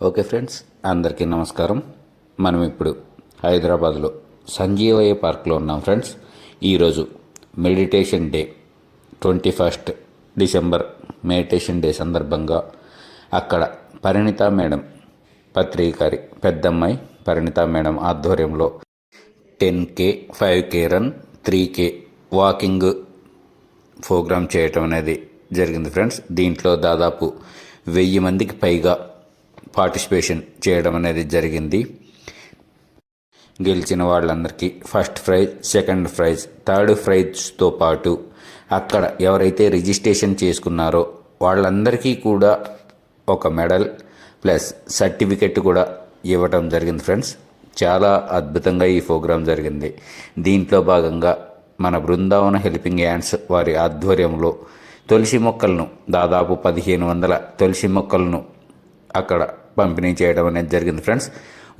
Okay friends అందరికీ నమస్కారం. మనం ఇప్పుడు హైదరాబాద్లో సంజీవయ్య పార్క్లో ఉన్నాం ఫ్రెండ్స్. ఈరోజు meditation day twenty first December meditation day సందర్భంగా అక్కడ పరిణిత మేడం పత్రికారి పెద్దమ్మాయి పరిణిత మేడం ఆధ్వర్యంలో ten K five K run three K walking program చేయటం అనేది జరిగింది ఫ్రెండ్స్. దీంట్లో దాదాపు వెయ్యి మందికి పైగా పార్టిసిపేషన్ చేయడం అనేది జరిగింది. గెలిచిన వాళ్ళందరికీ first prize second prize third ప్రైజ్తో పాటు అక్కడ ఎవరైతే రిజిస్ట్రేషన్ చేసుకున్నారో వాళ్ళందరికీ కూడా ఒక మెడల్ ప్లస్ సర్టిఫికెట్ కూడా ఇవ్వటం జరిగింది ఫ్రెండ్స్. చాలా అద్భుతంగా ఈ ప్రోగ్రాం జరిగింది. దీంట్లో భాగంగా మన బృందావన హెల్పింగ్ హ్యాండ్స్ వారి ఆధ్వర్యంలో తులసి మొక్కలను దాదాపు పదిహేను వందల తులసి మొక్కలను అక్కడ పంపిణీ చేయడం అనేది జరిగింది ఫ్రెండ్స్.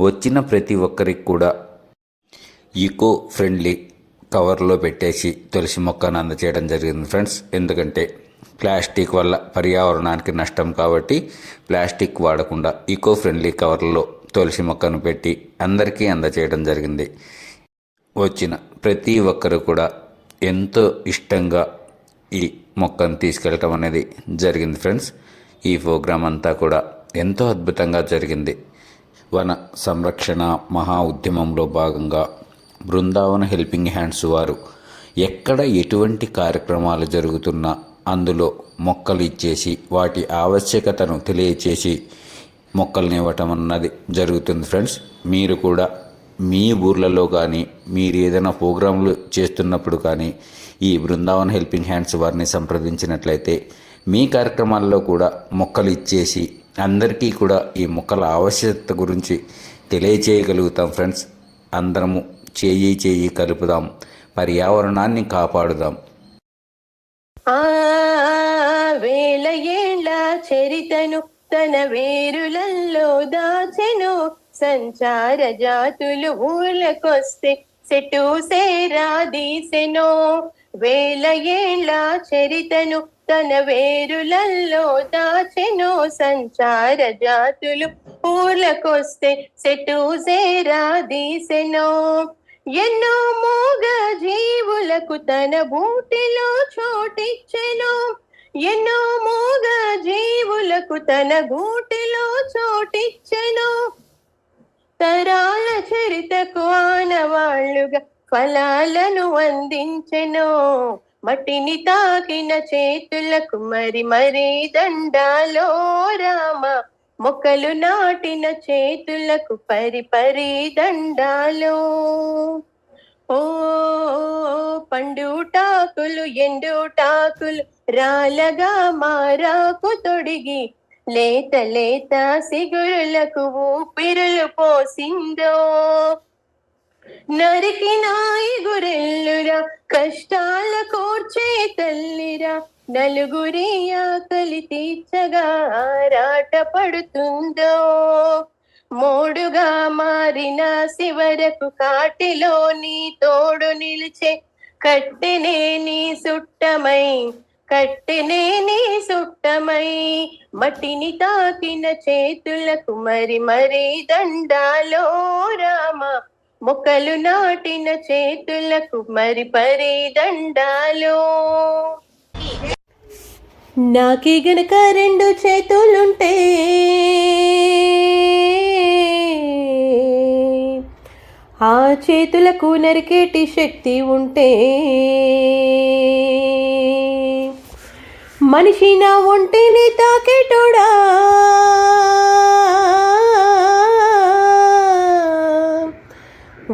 వచ్చిన ప్రతి ఒక్కరికి కూడా ఈకో ఫ్రెండ్లీ కవర్లో పెట్టేసి తులసి మొక్కను అందచేయడం జరిగింది ఫ్రెండ్స్. ఎందుకంటే ప్లాస్టిక్ వల్ల పర్యావరణానికి నష్టం కాబట్టి ప్లాస్టిక్ వాడకుండా ఈకో ఫ్రెండ్లీ కవర్లో తులసి మొక్కను పెట్టి అందరికీ అందచేయడం జరిగింది. వచ్చిన ప్రతి ఒక్కరు కూడా ఎంతో ఇష్టంగా ఈ మొక్కను తీసుకెళ్ళటం అనేది జరిగింది ఫ్రెండ్స్. ఈ ప్రోగ్రాం అంతా కూడా ఎంతో అద్భుతంగా జరిగింది. వన సంరక్షణ మహా ఉద్యమంలో భాగంగా బృందావన హెల్పింగ్ హ్యాండ్స్ వారు ఎక్కడ ఎటువంటి కార్యక్రమాలు జరుగుతున్నా అందులో మొక్కలు ఇచ్చేసి వాటి ఆవశ్యకతను తెలియచేసి మొక్కల్ని ఇవ్వటం అన్నది జరుగుతుంది ఫ్రెండ్స్. మీరు కూడా మీ ఊర్లలో కానీ మీరు ఏదైనా ప్రోగ్రాంలు చేస్తున్నప్పుడు కానీ ఈ బృందావన్ హెల్పింగ్ హ్యాండ్స్ వారిని సంప్రదించినట్లయితే మీ కార్యక్రమాల్లో కూడా మొక్కలు ఇచ్చేసి అందరికీ కూడా ఈ మొక్కల ఆవశ్యకత గురించి తెలియచేయగలుగుతాం ఫ్రెండ్స్. అందరము చేయి చేయి కలుపుదాం. పర్యావరణాన్ని కాపాడుదాం. ఆ వేల ఏళ్ళ చరితను తన వేరులల్లో దాచెను. సంచార జాతులు ఊళ్ళకొస్తే సెటు సేరా దీసెను వేల ఏళ్ళ చరితను తన వేరులల్లో దాచెను. సంచార జాతులు పూలకొస్తే సెటు సేరా దీసెనో ఎన్నో మూగ జీవులకు తన బూటిలో చోటిచ్చెను. ఎన్నో మూగ జీవులకు తన గూటిలో చోటిచ్చెను. తరాల చరితకు ఆనవాళ్ళుగా ఫలాలను అందించెను. మట్టిని తాకిన చేతులకు మరి మరి దండాలో రామ మొక్కలు నాటిన చేతులకు పరి పరి దండాలో. ఓ పండుటాకులు ఎండుటాకులు రాలగా మారాకు తొడిగి లేత లేత సిగురులకు ఊపిరులు పోసిందో. నరికినాయి గురెల్లురా కష్టాల కోర్చే తల్లిరా నలుగురి ఆకలి తీర్చగా ఆరాట పడుతుందో. మోడుగా మారిన శివరకు కాటిలో నీ తోడు నిలిచే కట్టెనే నీ సుట్టమై కట్టెనే నీ సుట్టమై మటిని తాకిన చేతులకు మరి మరీ దండాలో రామ. మొక్కలు నాటిన చేతులకు మరి పరి దండాలో. నాకే గనక రెండు చేతులుంటే ఆ చేతులకు నరికేటి శక్తి ఉంటే మనిషి నా ఒంటిని తాకేటోడా?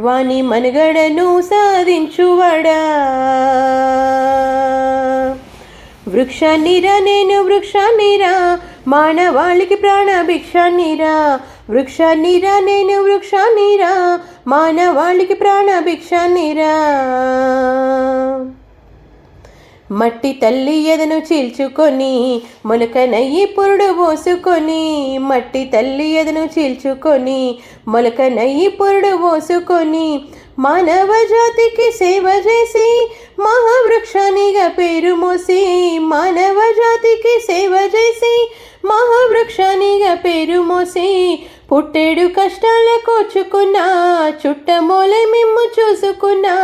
వాని మనుగడను వృక్ష వృక్షాన్నిరా నేను వృక్షాన్నిరా మానవాళికి ప్రాణ వృక్ష వృక్షాన్నిరా నేను వృక్షాన్నిరా మానవాళికి ప్రాణ భిక్షాన్నిరా మట్టి తల్లి ఎదను చీల్చుకొని మొలకనయ్యి పురుడు పోసుకొని మట్టి తల్లి ఎదను చీల్చుకొని మొలకనయ్యి పురుడు పోసుకొని మానవ జాతికి సేవ చేసి మహావృక్షానిగా పేరు మోసి మానవ జాతికి సేవ చేసి మహావృక్షానిగా పేరు మోసి పుట్టేడు కష్టాల కోచుకున్నా చుట్టమోలే మిమ్ము చూసుకున్నా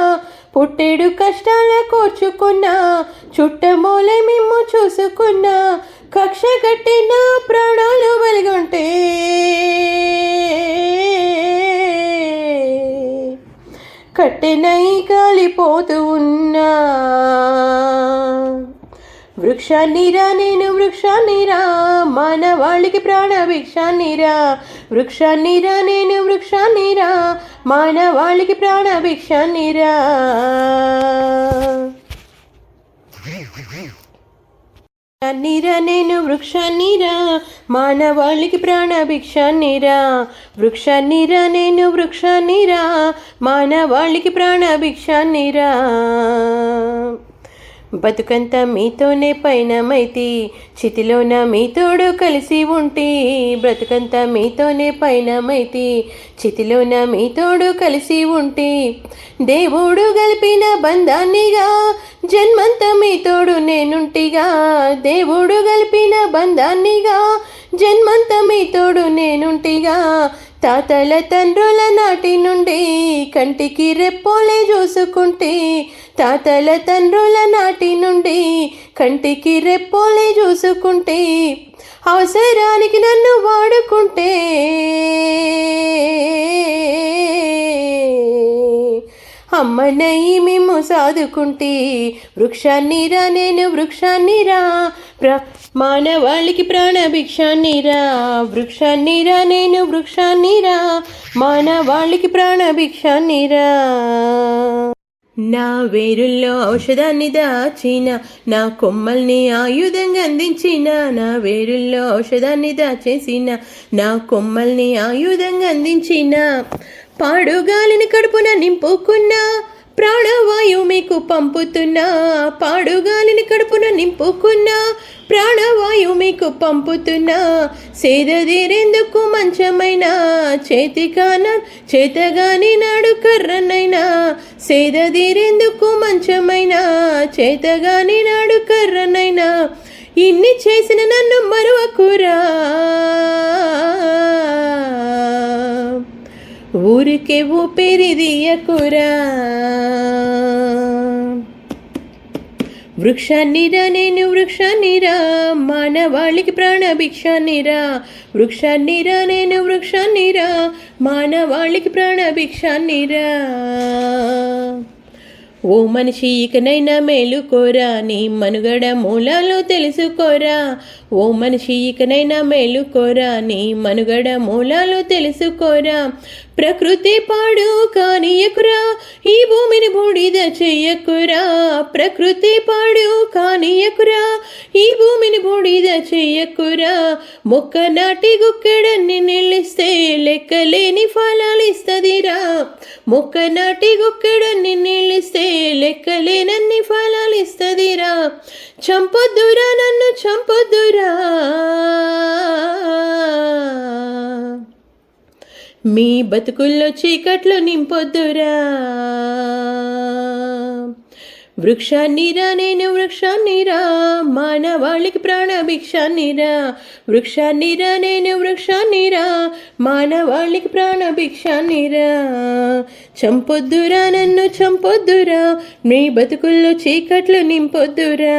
పుట్టెడు కష్టాల కోర్చుకున్నా చుట్టమూలే మిమ్ము చూసుకున్నా కక్ష కట్టిన ప్రాణాలు వెలుగుంటే. కట్టెనై కాలిపోతూ ఉన్నా. వృక్షాన్నిరా నేను వృక్షాన్నిరా మానవాళికి ప్రాణ భిక్షాన్నిరా వృక్షాన్నిరా నేను వృక్షాన్నిరా మానవాళికి ప్రాణ భిక్షాన్నిరా వృక్షాన్నిరా నేను వృక్షాన్నిరా మానవాళికి ప్రాణ భిక్షాన్నిరా వృక్షాన్నిరా నేను వృక్షాన్నిరా మానవాళికి ప్రాణ భిక్షాన్నిరా బతుకంత మీతోనే పైనమైతి చితిలోన మీతోడు కలిసి ఉంటి బ్రతుకంత మీతోనే పైనమైతి చితిలోన మీతోడు కలిసి ఉంటి దేవుడు గలిపిన బంధాన్నిగా జన్మంత మీతోడు నేనుంటిగా దేవుడు గలిపిన బంధాన్నిగా జన్మంత మీతోడు నేనుంటిగా. తాతల తండ్రుల నాటి నుండి కంటికి రెప్పోలే చూసుకుంటే తాతల తండ్రుల నాటి నుండి కంటికి రెప్పోలే చూసుకుంటే అవసరానికి నన్ను వాడుకుంటే. అమ్మనయ్యి మేము సాదుకుంటే వృక్షాన్నిరా నేను వృక్షాన్నిరా. ప్ర మానవాళికి ప్రాణ భిక్షాన్నిరా వృక్షాన్నిరా నేను వృక్షాన్నిరా. మానవాళికి ప్రాణ భిక్షాన్నిరా నా వేరుల్లో ఔషధాన్ని దాచిన నా కొమ్మల్ని ఆయుధంగా అందించిన నా వేరుల్లో ఔషధాన్ని దాచేసిన నా కొమ్మల్ని ఆయుధంగా అందించిన. పాడుగాలిని కడుపున నింపుకున్నా ప్రాణవాయువు మీకు పంపుతున్నా. పాడుగాలిని కడుపున నింపుకున్నా ప్రాణవాయువు మీకు పంపుతున్నా. సేదదీరేందుకు మంచమైన చేతికాన చేతగాని నాడు కర్రనైనా. సేదదీరేందుకు మంచమైన చేతగాని నాడు కర్రనైనా. ఇన్ని చేసిన నన్ను మరువకురా. ఊరికే ఊపిరిదియకురా వృక్షాన్నిరా నేను వృక్షాన్నిరా మానవాళికి ప్రాణ భిక్షాన్నిరా వృక్షాన్నిరా నేను వృక్షాన్నిరా మానవాళికి ప్రాణ భిక్షాన్నిరా ఓ మనిషి ఇకనైనా మేలుకోరా? నీ మనుగడ మూలాలు తెలుసుకోరా? ఓ మనిషి ఇకనైనా మేలుకోరా? నీ మనుగడ మూలాలు తెలుసుకోరా? ప్రకృతి పాడు కానియకురా ఈ భూమిని బూడిద చెయ్యకురా ప్రకృతి పాడు కానియకురా ఈ భూమిని బూడిద చెయ్యకురా మొక్క నాటి గుక్కెడన్ని నిలిస్తే లెక్కలేని ఫలాలు ఇస్తుందిరా. మొక్క నాటి గుక్కెడన్ని నిలిస్తే లెక్కలేనన్ని ఫలాలిస్తదిరా. చంపొద్దురా నన్ను చంపొద్దురా. మీ బతుకుల్లో చీకట్లు నింపొద్దురా. వృక్షాన్నిరా నేను వృక్షాన్నిరా మానవాళికి ప్రాణ భిక్షాన్నిరా వృక్షాన్నిరా నేను వృక్షాన్నిరా మానవాళికి ప్రాణ భిక్షాన్నిరా చంపొద్దురా నన్ను చంపొద్దురా మీ బతుకుల్లో చీకట్లు నింపొద్దురా.